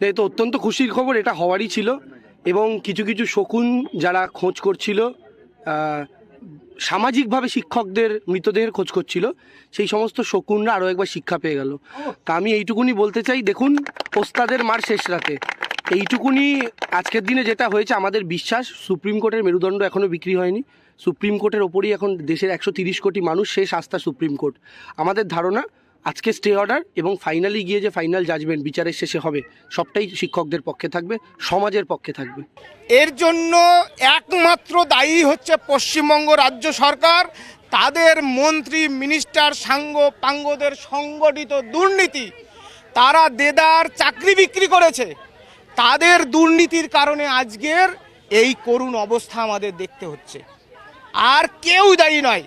এ তো অত্যন্ত খুশির খবর, এটা হওয়ারই ছিল। এবং কিছু কিছু শকুন যারা খোঁজ করছিল সামাজিকভাবে শিক্ষকদের মৃতদেহের খোঁজ করছিল, সেই সমস্ত শকুনরা আরও একবার শিক্ষা পেয়ে গেল। তা আমি এইটুকুনি বলতে চাই, দেখুন, ওস্তাদের মার শেষ রাতে। এইটুকুনি আজকের দিনে যেটা হয়েছে, আমাদের বিশ্বাস, সুপ্রিম কোর্টের মেরুদণ্ড এখনও বিক্রি হয়নি। সুপ্রিম কোর্টের ওপরই এখন দেশের একশো তিরিশ কোটি মানুষ শেষ আস্থা সুপ্রিম কোর্ট। আমাদের ধারণা আজকে স্টে অর্ডার এবং ফাইনালি গিয়ে যে ফাইনাল জাজমেন্ট বিচারের শেষে হবে, সবটাই শিক্ষকদের পক্ষে থাকবে, সমাজের পক্ষে থাকবে। এর জন্য একমাত্র দায়ী হচ্ছে পশ্চিমবঙ্গ রাজ্য সরকার। তাদের মন্ত্রী মিনিস্টার সাঙ্গ, পাঙ্গদের সংগঠিত দুর্নীতি, তারা দেদার চাকরি বিক্রি করেছে। তাদের দুর্নীতির কারণে আজকের এই করুণ অবস্থা আমাদের দেখতে হচ্ছে। আর কেউ দায়ী নয়।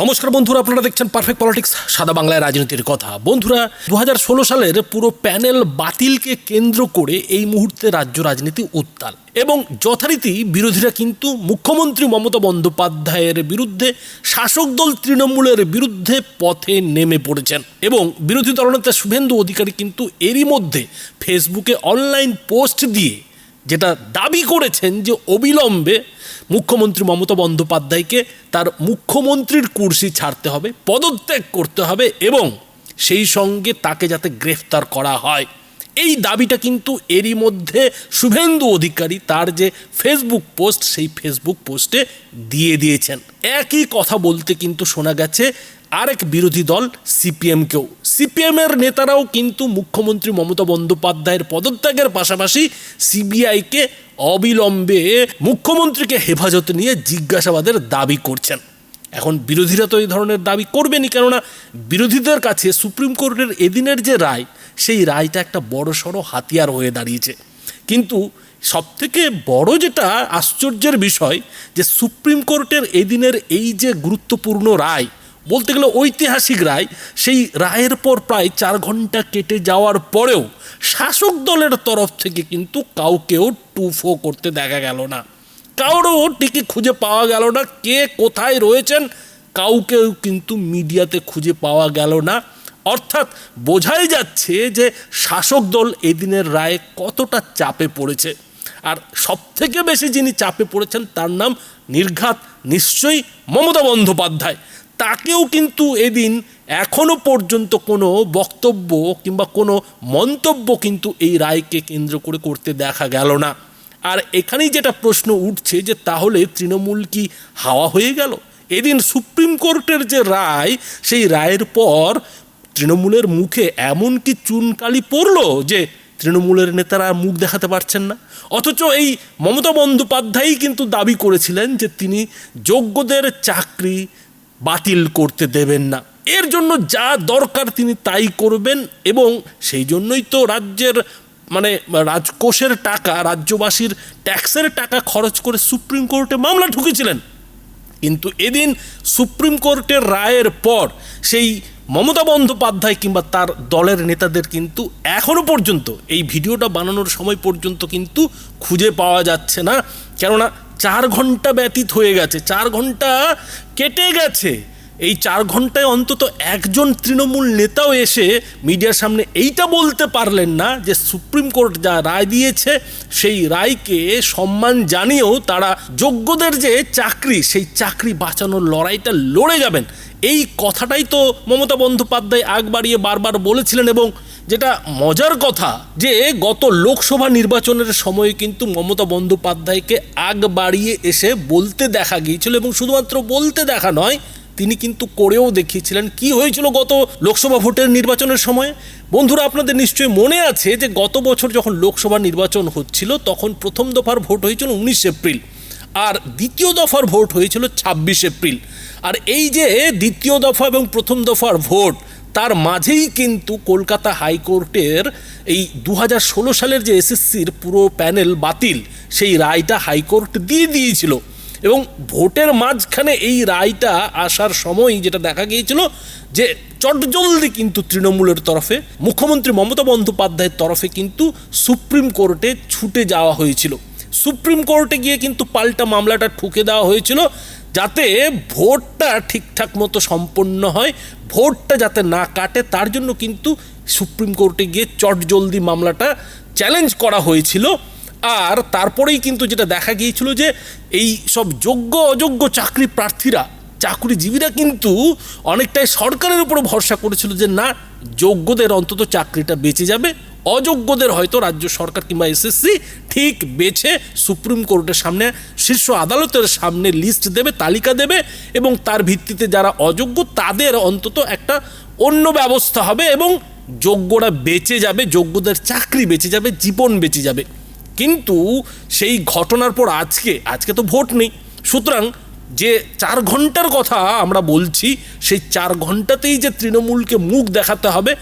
নমস্কার বন্ধুরা, আপনারা দেখছেন পারফেক্ট পলিটিক্স সাদা বাংলায় রাজনীতির কথা। বন্ধুরা দু হাজার ষোলো সালের পুরো প্যানেল বাতিলকে কেন্দ্র করে এই মুহূর্তে রাজ্য রাজনীতি উত্তাল। এবং যথারীতি বিরোধীরা কিন্তু মুখ্যমন্ত্রী মমতা বন্দ্যোপাধ্যায়ের বিরুদ্ধে, শাসক দল তৃণমূলের বিরুদ্ধে পথে নেমে পড়েছেন। এবং বিরোধী দলনেতা শুভেন্দু অধিকারী কিন্তু এরই মধ্যে ফেসবুকে অনলাইন পোস্ট দিয়ে যেটা দাবি করেছেন যে অবিলম্বে মুখ্যমন্ত্রী মমতা বন্দ্যোপাধ্যায়কে তার মুখ্যমন্ত্রীর কুর্সি ছাড়তে হবে, পদত্যাগ করতে হবে এবং সেই সঙ্গে তাকে যাতে গ্রেফতার করা হয়। এই দাবিটা কিন্তু এরই মধ্যে শুভেন্দু অধিকারী তার যে ফেসবুক পোস্ট, সেই ফেসবুক পোস্টে দিয়ে দিয়েছেন। একই কথা বলতে কিন্তু শোনা গেছে আরেক বিরোধী দল সিপিএমকেও। সিপিএমের নেতারাও কিন্তু মুখ্যমন্ত্রী মমতা বন্দ্যোপাধ্যায়ের পদত্যাগের পাশাপাশি সিবিআইকে অবিলম্বে মুখ্যমন্ত্রীকে হেফাজতে নিয়ে জিজ্ঞাসাবাদের দাবি করছেন। এখন বিরোধীরা তো এই ধরনের দাবি করবেনই, কেননা বিরোধীদের কাছে সুপ্রিম কোর্টের এদিনের যে রায়, সেই রায়টা একটা বড় সড়ো হাতিয়ার হয়ে দাঁড়িয়েছে। কিন্তু সবথেকে বড় যেটা আশ্চর্যের বিষয়, যে সুপ্রিম কোর্টের এদিনের এই যে গুরুত্বপূর্ণ রায় বলতে গেলে ঐতিহাসিক রায়, সেই রায়ের পর প্রায় চার ঘণ্টা কেটে যাওয়ার পরেও শাসক দলের তরফ থেকে কিন্তু কাউকেও টুফো করতে দেখা গেল না। কারোরও টিকে খুঁজে পাওয়া গেল না, কে কোথায় রয়েছেন, কাউকেও কিন্তু মিডিয়াতে খুঁজে পাওয়া গেল না। অর্থাৎ বোঝাই যাচ্ছে যে শাসক দল এদিনের রায়ে কতটা চাপে পড়েছে। আর সবথেকে বেশি যিনি চাপে পড়েছেন তার নাম নির্ঘাত নিশ্চয়ই মমতা বন্দ্যোপাধ্যায়। তাকেও কিন্তু এদিন এখনও পর্যন্ত কোনো বক্তব্য কিংবা কোনো মন্তব্য কিন্তু এই রায়কে কেন্দ্র করে করতে দেখা গেল না। আর এখানেই যেটা প্রশ্ন উঠছে যে তাহলে তৃণমূল কি হাওয়া হয়ে গেল? এদিন সুপ্রিম কোর্টের যে রায়, সেই রায়ের পর তৃণমূলের মুখে এমন কি চুনকালি পড়ল যে তৃণমূলের নেতারা মুখ দেখাতে পারছেন না? অথচ এই মমতা বন্দ্যোপাধ্যায়ই কিন্তু দাবি করেছিলেন যে তিনি যোগ্যদের চাকরি বাতিল করতে দেবেন না। এর জন্য যা দরকার তিনি তাই করবেন এবং সেই জন্যই তো রাজ্যের মানে রাজকোষের টাকা, রাজ্যবাসীর ট্যাক্সের টাকা খরচ করে সুপ্রিম কোর্টে মামলা ঢুকেছিলেন। কিন্তু এদিন সুপ্রিম কোর্টের রায়ের পর সেই মমতা বন্দ্যোপাধ্যায় কিংবা তার দলের নেতাদের কিন্তু এখনও পর্যন্ত, এই ভিডিওটা বানানোর সময় পর্যন্ত কিন্তু খুঁজে পাওয়া যাচ্ছে না। কেননা চার ঘণ্টা ব্যতীত হয়ে গেছে, চার ঘণ্টা কেটে গেছে। এই চার ঘন্টায় অন্তত একজন তৃণমূল নেতাও এসে মিডিয়ার সামনে এইটা বলতে পারলেন না যে সুপ্রিম কোর্ট যা রায় দিয়েছে, সেই রায়কে সম্মান জানিয়েও তারা যোগ্যদের যে চাকরি, সেই চাকরি বাঁচানোর লড়াইটা লড়ে যাবেন। এই কথাটাই তো মমতা বন্দ্যোপাধ্যায় আগ বাড়িয়ে বারবার বলেছিলেন এবং যেটা মজার কথা যে গত লোকসভা নির্বাচনের সময়ে কিন্তু মমতা বন্দ্যোপাধ্যায়কে আগ বাড়িয়ে এসে বলতে দেখা গিয়েছিল এবং শুধুমাত্র বলতে দেখা নয়, তিনি কিন্তু করেও দেখিয়েছিলেন কি হয়েছিল গত লোকসভা ভোটের নির্বাচনের সময়। বন্ধুরা, আপনাদের নিশ্চয়ই মনে আছে যে গত বছর যখন লোকসভা নির্বাচন হচ্ছিল, তখন প্রথম দফার ভোট হয়েছিল উনিশ এপ্রিল আর দ্বিতীয় দফার ভোট হয়েছিল ছাব্বিশ এপ্রিল। আর এই যে দ্বিতীয় দফা এবং প্রথম দফার ভোট তার মাঝেই কিন্তু কলকাতা হাইকোর্টের এই দু হাজার ষোলো সালের যে এসএসসির পুরো প্যানেল বাতিল, সেই রায়টা হাইকোর্ট দিয়ে দিয়েছিল। এবং ভোটের মাঝখানে এই রায়টা আসার সময় যেটা দেখা গিয়েছিল যে চটজলদি কিন্তু তৃণমূলের তরফে, মুখ্যমন্ত্রী মমতা বন্দ্যোপাধ্যায়ের তরফে কিন্তু সুপ্রিম কোর্টে ছুটে যাওয়া হয়েছিল। সুপ্রিম কোর্টে গিয়ে কিন্তু পাল্টা মামলাটা ঠুকে দেওয়া হয়েছিল যাতে ভোটটা ঠিকঠাক মতো সম্পন্ন হয়, ভোটটা যাতে না কাটে, তার জন্য কিন্তু সুপ্রিম কোর্টে গিয়ে চটজলদি মামলাটা চ্যালেঞ্জ করা হয়েছিল। আর তারপরেই কিন্তু যেটা দেখা গিয়েছিল যে এই সব যোগ্য, অযোগ্য চাকরি প্রার্থীরা, চাকরিজীবীরা কিন্তু অনেকটাই সরকারের উপর ভরসা করেছিল যে না, যোগ্যদের অন্তত চাকরিটা বেঁচে যাবে। অযোগ্যদের হয়তো রাজ্য সরকার কিংবা এসএসসি ঠিক বেছে সুপ্রিম কোর্টের সামনে, শীর্ষ আদালতের সামনে লিস্ট দেবে, তালিকা দেবে এবং তার ভিত্তিতে যারা অযোগ্য তাদের অন্তত একটা অন্য ব্যবস্থা হবে এবং যোগ্যরা বেঁচে যাবে, যোগ্যদের চাকরি বেঁচে যাবে, জীবন বেঁচে যাবে। কিন্তু সেই ঘটনার পর আজকে আজকে তো ভোট নেই। সুতরাং যে চার ঘণ্টার কথা আমরা বলছি, সেই চার ঘন্টাতেই যে তৃণমূলকে মুখ দেখাতে হবে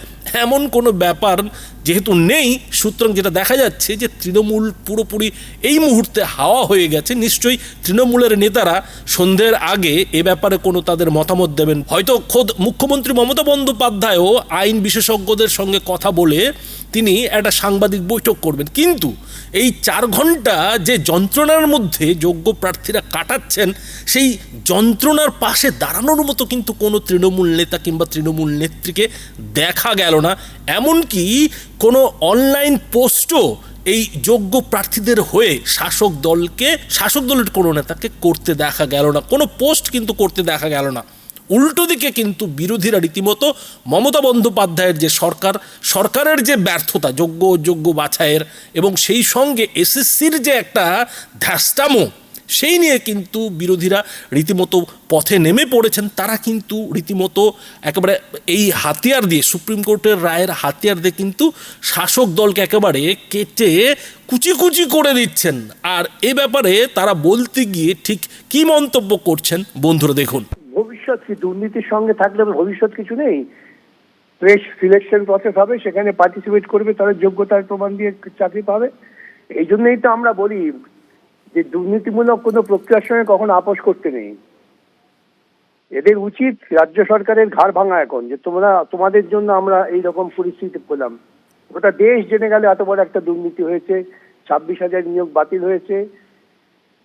এমন কোনো ব্যাপার যেহেতু নেই, সুতরাং যেটা দেখা যাচ্ছে যে তৃণমূল পুরোপুরি এই মুহূর্তে হাওয়া হয়ে গেছে। নিশ্চয়ই তৃণমূলের নেতারা সন্ধ্যের আগে এ ব্যাপারে কোনো তাদের মতামত দেবেন। হয়তো খোদ মুখ্যমন্ত্রী মমতা বন্দ্যোপাধ্যায়ও আইন বিশেষজ্ঞদের সঙ্গে কথা বলে তিনি একটা সাংবাদিক বৈঠক করবেন। কিন্তু এই চার ঘণ্টা যে যন্ত্রণার মধ্যে যোগ্য প্রার্থীরা কাটাচ্ছেন, সেই যন্ত্রণার পাশে দাঁড়ানোর মতো কিন্তু কোনো তৃণমূল নেতা কিংবা তৃণমূল নেত্রীকে দেখা গেল না, এমনকি কোনো অনলাইন পোস্টও এই যোগ্য প্রার্থীদের হয়ে শাসক দলকে, শাসক দলের কোনো নেতাকে করতে দেখা গেল না, কোনো পোস্ট কিন্তু করতে দেখা গেল না। উল্টো দিকে কিন্তু বিরোধীরা রীতিমতো মমতা বন্দ্যোপাধ্যায়ের যে সরকার, সরকারের যে ব্যর্থতা, যোগ্য অযোগ্য বাছাইয়ের এবং সেই সঙ্গে এসএসসির যে একটা ধ্যাস্টামো সেই নিয়ে কিন্তু বিরোধীরা রীতিমতো পথে নেমে পড়েছেন। তারা কিন্তু রীতিমতো একেবারে এই হাতিয়ার দিয়ে, সুপ্রিম কোর্টের রায়ের হাতিয়ার দিয়ে কিন্তু শাসক দলকে একেবারে কেটে কুচি কুচি করে দিচ্ছেন। আর এ ব্যাপারে তারা বলতে গিয়ে ঠিক কী মন্তব্য করছেন বন্ধুরা দেখুন। ভবিষ্যৎ কি? দুর্নীতির সঙ্গে থাকলে ভবিষ্যৎ কিছু নেই। ফ্রেশ সিলেকশন প্রসেস হবে, সেখানে পার্টিসিপেট করবে তাদের যোগ্যতার প্রমাণ দিয়ে চাকরি পাবে। এই জন্যই তো আমরা বলি যে দুর্নীতিমূলক কোনো প্রক্রিয়ার সঙ্গে কখনো আপোষ করতে নেই। এদের উচিত রাজ্য সরকারের ঘাড় ভাঙা এখন, যে তোমরা, তোমাদের জন্য আমরা এই রকম পরিস্থিতি পেলাম। গোটা দেশ জেনে গেলে এত বড় একটা দুর্নীতি হয়েছে, ছাব্বিশ হাজার নিয়োগ বাতিল হয়েছে।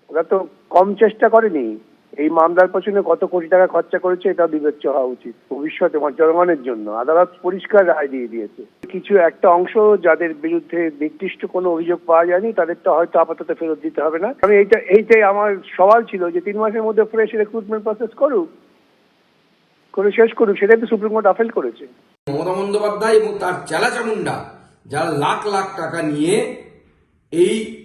ওরা তো কম চেষ্টা করেনি। এই মামলার পেছনে কত কোটি টাকা খরচা করেছে এটা বিবেচ্য হওয়া উচিত। ভবিষ্যতে জনগণের জন্য। আদালত পরিষ্কার রায় দিয়ে দিয়েছে। কিছু একটা অংশ যাদের বিরুদ্ধে নির্দিষ্ট কোনো অভিযোগ পাওয়া যায়নি, তাদেরটা হয়তো আপাতত ফেরত দিতে হবে না। আমি এইটা, এইটাই আমার সওয়াল ছিল যে তিন মাসের মধ্যে ফ্রেশ রিক্রুটমেন্ট প্রসেস করুক, করে শেষ করুক, সেটাই তো সুপ্রিম কোর্ট আপিল করেছে। মমতা বন্দ্যোপাধ্যায় এবং তার চেলা চামুন্ডা যারা লাখ লাখ টাকা নিয়ে এই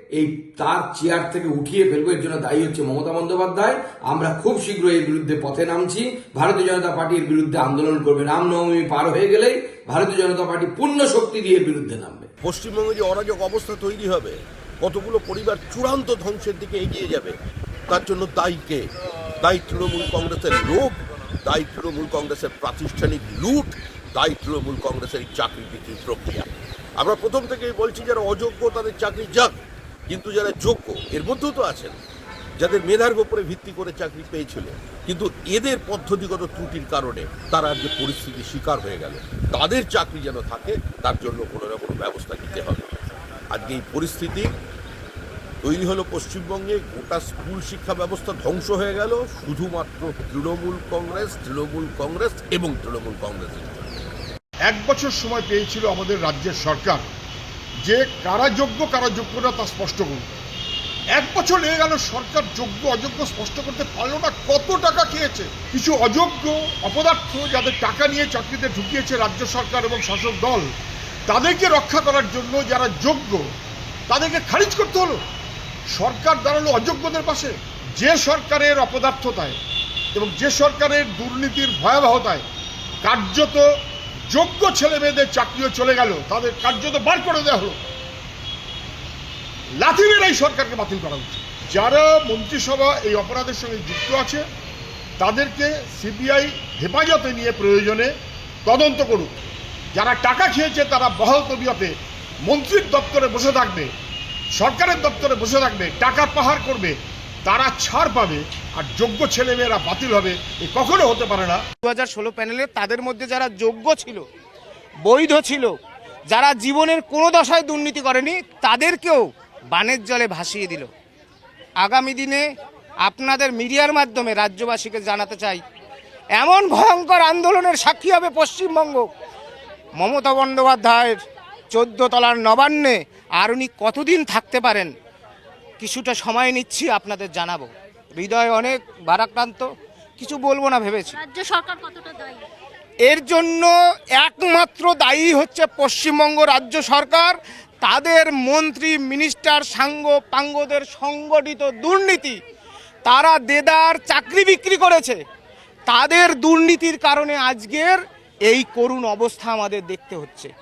এই তার চেয়ার থেকে উঠিয়ে ফেলব, এর জন্য দায়ী হচ্ছে মমতা বন্দ্যোপাধ্যায়। আমরা খুব শীঘ্রই এর বিরুদ্ধে পথে নামছি। ভারতীয় জনতা পার্টির বিরুদ্ধে আন্দোলন করবে। রামনবমী পার হয়ে গেলেই ভারতীয় জনতা পার্টি পূর্ণ শক্তি দিয়ে বিরুদ্ধে নামবে। পশ্চিমবঙ্গে যে অরাজক অবস্থা তৈরি হবে, কতগুলো পরিবার চূড়ান্ত ধ্বংসের দিকে এগিয়ে যাবে, তার জন্য দায়ী কে? দায়ী তৃণমূল কংগ্রেসের লোভ, দায়ী তৃণমূল কংগ্রেসের প্রাতিষ্ঠানিক লুট, দায়ী তৃণমূল কংগ্রেসের চাকরি বিক্রির প্রক্রিয়া। আমরা প্রথম থেকেই বলছি, যারা অযোগ্য তাদের চাকরি যাক। কিন্তু যারা যোগ্য, এর মধ্যেও তো আছেন, যাদের মেধার উপরে ভিত্তি করে চাকরি পেয়েছিল, কিন্তু এদের পদ্ধতিগত ত্রুটির কারণে তারা যে পরিস্থিতির শিকার হয়ে গেল। তাদের চাকরি যেন থাকে, তার জন্য কোনো না কোনো ব্যবস্থা নিতে হবে। আজকে এই পরিস্থিতি, তৈরি হলো পশ্চিমবঙ্গে, গোটা স্কুল শিক্ষা ব্যবস্থা ধ্বংস হয়ে গেল, শুধুমাত্র তৃণমূল কংগ্রেস তৃণমূল কংগ্রেস এবং তৃণমূল কংগ্রেসের এক বছর সময় পেয়েছিল আমাদের রাজ্যের সরকার। যে কারা যোগ্য কারা যোগ্য না তা স্পষ্ট করুন। এক বছর লেগে গেল, সরকার যোগ্য, অযোগ্য স্পষ্ট করতে পারল না। কত টাকা খেয়েছে? কিছু অযোগ্য অপদার্থ যাদের টাকা নিয়ে চাকরিতে ঢুকিয়েছে রাজ্য সরকার এবং শাসক দল, তাদেরকে রক্ষা করার জন্য যারা যোগ্য, তাদেরকে খারিজ করতে হলো। সরকার দাঁড়াল অযোগ্যদের পাশে, যে সরকারের অপদার্থতায় এবং যে সরকারের দুর্নীতির ভয়াবহতায়। কার্যত যোগ্য ছেলে মেয়েদের চাকরিও চলে গেল, তাদের কার্যত বার করে দেওয়া হলো। লাথি এই সরকারকে বাতিল করা উচিত যারা মন্ত্রিসভা এই অপরাধের সঙ্গে যুক্ত আছে, তাদেরকে সিবিআই হেফাজতে নিয়ে প্রয়োজনে তদন্ত করুক। যারা টাকা খেয়েছে, তারা বহাল তবিয়তে মন্ত্রীর দপ্তরে বসে থাকবে, সরকারের দপ্তরে বসে থাকবে, টাকা পাহাড় করবে। তারা ছাড় পাবে আর যোগ্য ছেলেমেয়েরা বাতিল হবে, এ কখনো হতে পারে না। দু হাজার ষোলো প্যানেলে তাদের মধ্যে যারা যোগ্য ছিল, বৈধ ছিল, যারা জীবনের কোনো দশায় দুর্নীতি করেনি, তাদেরকেও বানের জলে ভাসিয়ে দিল। আগামী দিনে আপনাদের মিডিয়ার মাধ্যমে রাজ্যবাসীকে জানাতে চাই, এমন ভয়ঙ্কর আন্দোলনের সাক্ষী হবে পশ্চিমবঙ্গ। মমতা বন্দ্যোপাধ্যায়ের চোদ্দ তলার নবান্নে আর উনি কতদিন থাকতে পারেন? কিছুটা সময় নিচ্ছি আপনাদের জানাব। হৃদয় অনেক ভারাক্রান্ত কিছু বলব না ভেবেছি। রাজ্য সরকার কতটা দায়ী? এর জন্য একমাত্র দায়ী হচ্ছে পশ্চিমবঙ্গ রাজ্য সরকার। তাদের মন্ত্রী মিনিস্টার সাঙ্গ পাঙ্গদের সংগঠিত দুর্নীতি তারা দেদার চাকরি বিক্রি করেছে। তাদের দুর্নীতির কারণে আজকের এই করুণ অবস্থা আমাদের দেখতে হচ্ছে।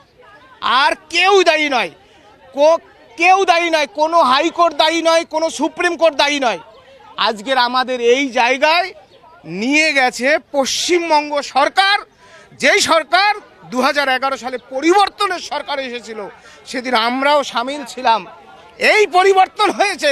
আর কেউ দায়ী নয়। কো- কেউ দায়ী নয়, কোনো হাইকোর্ট দায়ী নয়, কোনো সুপ্রিম কোর্ট দায়ী নয়। আজকের আমাদের এই জায়গায় নিয়ে গেছে পশ্চিমবঙ্গ সরকার। যেই সরকার দু হাজার এগারো সালে পরিবর্তনের সরকার এসেছিল, সেদিন আমরাও সামিল ছিলাম। এই পরিবর্তন হয়েছে